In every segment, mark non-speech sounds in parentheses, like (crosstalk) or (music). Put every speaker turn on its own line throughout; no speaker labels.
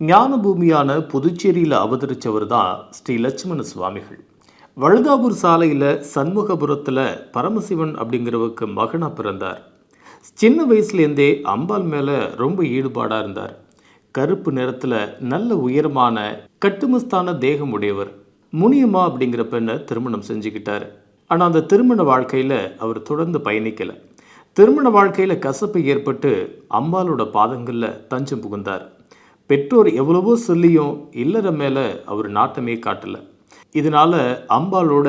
ஞான பூமியான புதுச்சேரியில் அவதரித்தவர் தான் ஸ்ரீ லட்சுமண சுவாமிகள். வழுதாபூர் சாலையில் சண்முகபுரத்தில் பரமசிவன் அப்படிங்கிறவருக்கு மகனாக பிறந்தார். சின்ன வயசுலேருந்தே அம்பாள் மேலே ரொம்ப ஈடுபாடாக இருந்தார். கருப்பு நிறத்தில் நல்ல உயரமான கட்டுமஸ்தான தேகம் உடையவர். முனியம்மா அப்படிங்கிற பெண்ணை திருமணம் செஞ்சுக்கிட்டார். ஆனால் அந்த திருமண வாழ்க்கையில் அவர் தொடர்ந்து பயணிக்கலை. திருமண வாழ்க்கையில் கசப்பு ஏற்பட்டு அம்பாளோட பாதங்களில் தஞ்சம் புகுந்தார். பெற்றோர் எவ்வளவோ சொல்லியும் இல்லற மேலே அவர் நாட்டமே காட்டல. இதனால அம்பாளோட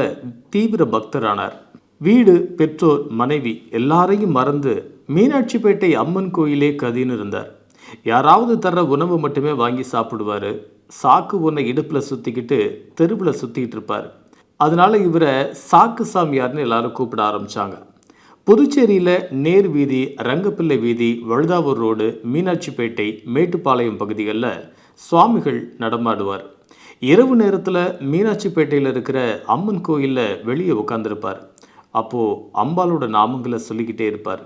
தீவிர பக்தரானார். வீடு பெற்றோர் மனைவி எல்லாரையும் மறந்து மீனாட்சிப்பேட்டை அம்மன் கோயிலே கதின்னு இருந்தார். யாராவது தர்ற உணவு மட்டுமே வாங்கி சாப்பிடுவார். சாக்கு ஒன்றை இடுப்பில் சுற்றிக்கிட்டு தெருவில் சுற்றிக்கிட்டு இருப்பார். அதனால இவரை சாக்கு சாமியார்னு எல்லாரும் கூப்பிட ஆரம்பிச்சாங்க. புதுச்சேரியில் நேர் வீதி ரங்கப்பிள்ளை வீதி வழுதாவூர் ரோடு மீனாட்சிப்பேட்டை மேட்டுப்பாளையம் பகுதிகளில் சுவாமிகள் நடமாடுவார். இரவு நேரத்தில் மீனாட்சிப்பேட்டையில் இருக்கிற அம்மன் கோயிலில் வெளியே உட்காந்துருப்பார் அப்போது அம்பாளோட நாமங்களை சொல்லிக்கிட்டே இருப்பார்.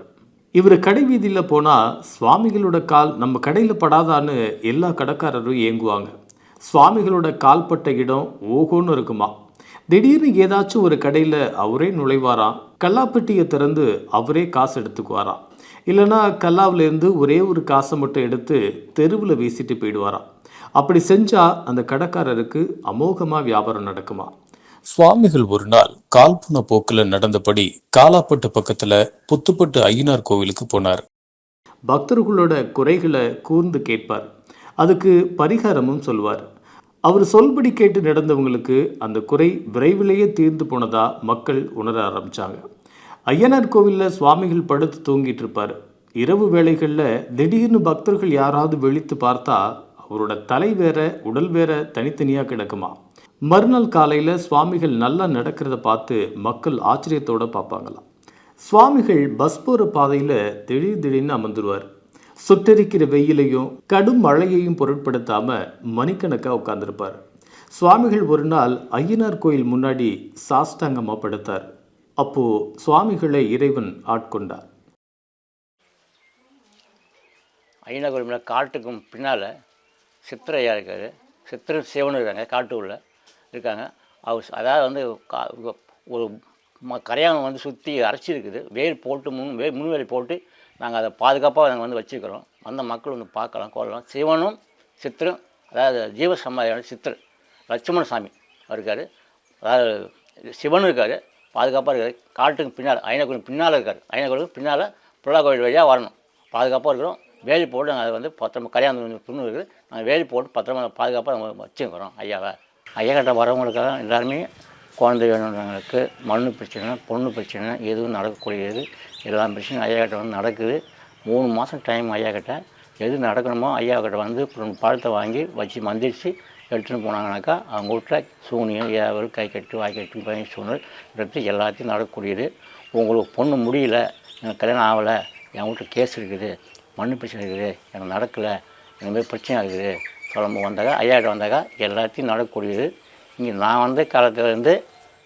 இவர் கடை வீதியில் போனால் சுவாமிகளோட கால் நம்ம கடையில் படாதான்னு எல்லா கடைக்காரரும் ஏங்குவாங்க. சுவாமிகளோட கால்பட்ட இடம் ஓகோன்னு இருக்குமா. திடீர்னு ஏதாச்சும் ஒரு கடையில் அவரே நுழைவாராம். கல்லாப்பெட்டியை திறந்து அவரே காசு எடுத்துக்குவாராம். இல்லைன்னா கல்லாவிலேருந்து ஒரே ஒரு காசை மட்டும் எடுத்து தெருவில் வீசிட்டு போயிடுவாராம். அப்படி செஞ்சால் அந்த கடைக்காரருக்கு அமோகமாக வியாபாரம் நடக்குமா? சுவாமிகள் ஒரு நாள் கால்புன போக்கில் நடந்தபடி காலாப்பட்டு பக்கத்தில் புத்துப்பட்டு ஐயனார் கோவிலுக்கு போனார். பக்தர்களோட குறைகளை கூர்ந்து கேட்பார். அதுக்கு பரிகாரமும் சொல்வார். அவர் சொல்படி கேட்டு நடந்தவங்களுக்கு அந்த குறை விரைவிலேயே தீர்ந்து போனதா மக்கள் உணர ஆரம்பிச்சாங்க. ஐயனார் கோவிலில் சுவாமிகள் படுத்து தூங்கிட்டு இருப்பார். இரவு வேளைகளில் திடீர்னு பக்தர்கள் யாராவது வெளித்து பார்த்தா அவரோட தலை வேற உடல் வேற தனித்தனியாக கிடக்குமா. மறுநாள் காலையில் சுவாமிகள் நல்லா நடக்கிறத பார்த்து மக்கள் ஆச்சரியத்தோடு பார்ப்பாங்களாம். சுவாமிகள் பஸ் போகிற பாதையில் திடீர் திடீர்னு அமர்ந்துருவார். சுட்டெரிக்கிற வெயிலையும் கடும் மழையையும் பொருட்படுத்தாம மணிக்கணக்காக உட்கார்ந்துருப்பார். சுவாமிகள் ஒரு நாள் ஐயனார் கோயில் முன்னாடி சாஷ்டாங்கமாக படுத்தார். அப்போ சுவாமிகளை இறைவன் ஆட்கொண்டார்.
ஐயனார் கோயில் காட்டுக்கும் பின்னால் சித்திரையா இருக்கார். சித்திர சிவன் இருக்காங்க காட்டு உள்ள இருக்காங்க. அவர் அதாவது வந்து கா- ஒரு ம கரையான் வந்து சுற்றி அரைச்சி இருக்குது போட்டு முன் வே முன்வேலி போட்டு நாங்கள் அதை பாதுகாப்பாக நாங்கள் வந்து வச்சுருக்கிறோம் வந்த மக்கள் வந்து பார்க்கலாம் கொள்ளலாம். சிவனும் சித்திரும் அதாவது ஜீவசமாதியான சித்திரன் லட்சுமண சாமி இருக்கார். அதாவது சிவனும் இருக்கார் பாதுகாப்பாக இருக்கார். காட்டுக்கு பின்னால் ஐநகுளுக்கு பின்னால் இருக்கார். ஐநகுளுக்கு பின்னால் புள்ளா கோயில் வழியாக வரணும். பாதுகாப்பாக இருக்கிறோம். வேலி போட்டு நாங்கள் அதை வந்து பத்திரமா கல்யாணம் துணு இருக்குது. நாங்கள் வேலி போட்டு பத்திரமா பாதுகாப்பாக நாங்கள் வச்சுக்கிறோம் ஐயாவை. ஐயா கிட்ட வரவங்களுக்காக எல்லாருமே குழந்தை வேணுன்றவங்களுக்கு மண்ணு பிரச்சனை பொண்ணு பிரச்சனை எதுவும் நடக்கக்கூடியது எல்லா பிரச்சனையும் ஐயா கிட்ட வந்து நடக்குது. மூணு மாதம் டைம் ஐயா கிட்ட. எது நடக்கணுமோ ஐயா கிட்ட வந்து பழத்தை வாங்கி வச்சு மந்திரிச்சு எடுத்துன்னு போனாங்கனாக்கா அவங்க வீட்டில் சூனியம் ஏவல் கை கட்டு வாய் கட்டு பையன் சூழல் எடுத்து எல்லாத்தையும் நடக்கக்கூடியது. உங்களுக்கு பொண்ணு முடியல எனக்கு கல்யாணம் ஆகலை என் வீட்டில் கேஸ் இருக்குது மண்ணு பிரச்சனை இருக்குது எனக்கு நடக்கலை எனக்கு மாதிரி பிரச்சனை இருக்குது சொல்லும்போது வந்தாக்கா ஐயா கிட்ட வந்தாக்கா எல்லாத்தையும் நடக்கக்கூடியது. இங்கே நான் வந்த காலத்துலேருந்து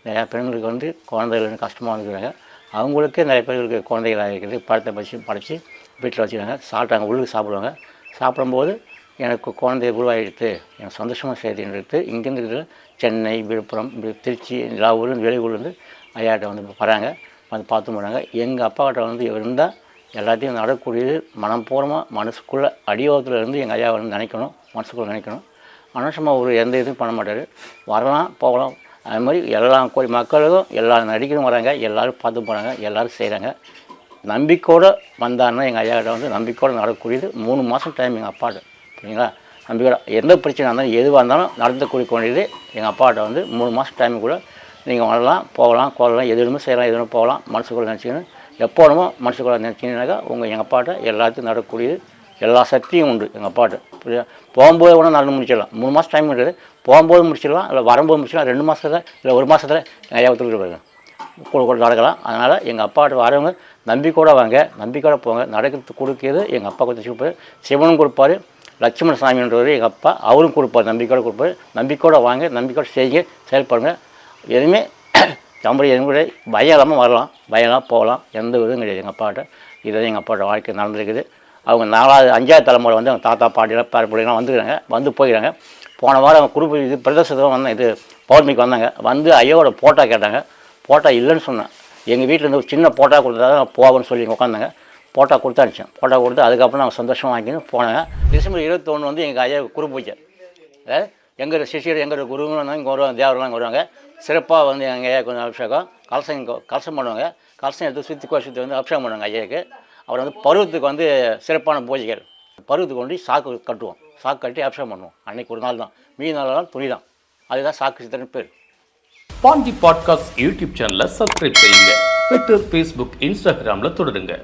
நிறையா பெண்களுக்கு வந்து குழந்தைகள் கஷ்டமாக இருக்கிறாங்க. அவங்களுக்கு நிறைய பேருக்கு குழந்தைகளாக இருக்குது. பழத்தை பறிச்சு படைச்சி வீட்டில் வச்சுருக்காங்க சாப்பிட்டாங்க உள்ளுக்கு சாப்பிடுவாங்க. சாப்பிடும்போது எனக்கு குழந்தை உருவாகிடுது எனக்கு சந்தோஷமாக செய்தின்றது இங்கேருந்து இருக்கிற சென்னை விழுப்புரம் திருச்சி எல்லா ஊரும் வெளியூர்லேருந்து ஐயாட்ட வந்து வராங்க. வந்து பார்த்து போகிறாங்க எங்கள் அப்பாக்கிட்ட வந்து இருந்தால் எல்லாத்தையும் நடக்கக்கூடியது மனப்பூர்வமாக மனசுக்குள்ளே அடியோகத்தில் இருந்து எங்கள் ஐயா வந்து நினைக்கணும் மனசுக்குள்ளே நினைக்கணும். மனுஷமாக ஒரு எந்த இதுவும் பண்ண மாட்டார். வரலாம் போகலாம் அது மாதிரி எல்லா கோடி மக்களுக்கும் எல்லா நடிகரும் வராங்க எல்லோரும் பார்த்து போகிறாங்க எல்லோரும் செய்கிறாங்க நம்பிக்கையோடு வந்தாருன்னா எங்கள் ஐயா கிட்ட வந்து நம்பிக்கையோடு நடக்கக்கூடியது மூணு மாதம் டைம் எங்கள் அப்பாட்ட சரிங்களா நம்பிக்கையோட எந்த பிரச்சனை இருந்தாலும் எதுவாக இருந்தாலும் நடந்தக்கூடிய வேண்டியது எங்கள் அப்பாட்ட வந்து மூணு மாதம் டைம் கூட நீங்கள் வரலாம் போகலாம் கொள்ளலாம் எதுவுமே செய்யலாம் எதுவும் போகலாம் மனசுக்குள்ளே நினச்சிக்கணும். எப்போதுமோ மனசுக்குள்ளே நினச்சிங்கனாக்கா உங்கள் எங்கள் அப்பாட்ட எல்லாத்தையும் நடக்கக்கூடியது எல்லா சக்தியும் உண்டு எங்கள் அப்பாட்ட. புரியுதா? போகும்போது கூட நடந்து முடிச்சிடலாம். மூணு மாதம் டைம் இருக்குது. போகும்போது முடிச்சிடலாம். இல்லை வரும்போது முடிச்சிடலாம். ரெண்டு மாதத்துல இல்லை ஒரு மாதத்துல நிறையா ஐயா ஒத்துக்கிட்டு கூட கூட நடக்கலாம். அதனால் எங்கள் அப்பாட்ட வரவங்க நம்பிக்கையோட வாங்க. நம்பிக்கையோட போங்க. நடக்கிறது கொடுக்கிறது எங்கள் அப்பா கொடுத்து கொடுப்பாரு சிவனும் கொடுப்பாரு. லட்சுமண சாமின்றவர் எங்கள் அப்பா அவரும் கொடுப்பார். நம்பிக்கையோட கொடுப்பாரு. நம்பிக்கையோட வாங்க. நம்பிக்கையோட செய்யுங்க. செயல்படுங்க எதுவுமே (coughs) தம்படி எதுவும் பயம் இல்லாமல் வரலாம். பயம் இல்லாமல் போகலாம். எந்த இதுவும் கிடையாது. எங்கள் அப்பாட்ட. இதுதான் எங்கள் அப்பாவோட வாழ்க்கை நடந்திருக்குது. அவங்க நாலாவது அஞ்சாவது தலைமுறை வந்து அவங்க தாத்தா பாட்டிலாம் பேரப்பிள்ளைலாம் வந்துக்கிறாங்க. வந்து போயிடுறாங்க போன வாரம் அவங்க குரூப் இது பிரதர்சனம் வந்தாங்க இது பௌர்ணமிக்கு வந்தாங்க. வந்து ஐயாவோட போட்டோ கேட்டாங்க. போட்டோ இல்லைன்னு சொன்னேன் எங்கள் வீட்டில் இருந்து ஒரு சின்ன போட்டா கொடுத்தா தான் போவேன்னு சொல்லி உட்காந்தாங்க போட்டா கொடுத்து அனுப்பிச்சேன் போட்டோ கொடுத்து அதுக்கப்புறம் நாங்கள் சந்தோஷமாக வாங்கின்னு போனாங்க. டிசம்பர் இருபத்தொன்று வந்து எங்கள் ஐயா குரூப் பூஜை. அதாவது எங்கள் சிஷியர் எங்கள் குருங்களும் இங்கே வருவாங்க தேவரெல்லாம் இங்கே வருவாங்க. சிறப்பாக வந்து எங்கள் ஐயா கொஞ்சம் அபிஷேகம். கலசம் கலசம் பண்ணுவாங்க. கலசம் எடுத்து சுற்றி கோஷத்தை சுற்றி வந்து அபிஷேகம் பண்ணுவாங்க ஐயாவுக்கு. அப்புறம் வந்து பருவத்துக்கு வந்து சிறப்பான பூஜைகள். பருவத்துக்கு கொண்டு சாக்கு கட்டுவோம். சாக்கு கட்டி அபிஷேகம் பண்ணுவோம். அன்னைக்கு ஒரு நாள் தான். மீதி நாளெல்லாம் துணி தான். அதுதான் சாக்கு சித்திரன்னு பேர்.
பாண்டி பாட்காஸ்ட் யூடியூப் சேனலை சப்ஸ்கிரைப் செய்யுங்க. ட்விட்டர் ஃபேஸ்புக் இன்ஸ்டாகிராமில் தொடருங்க.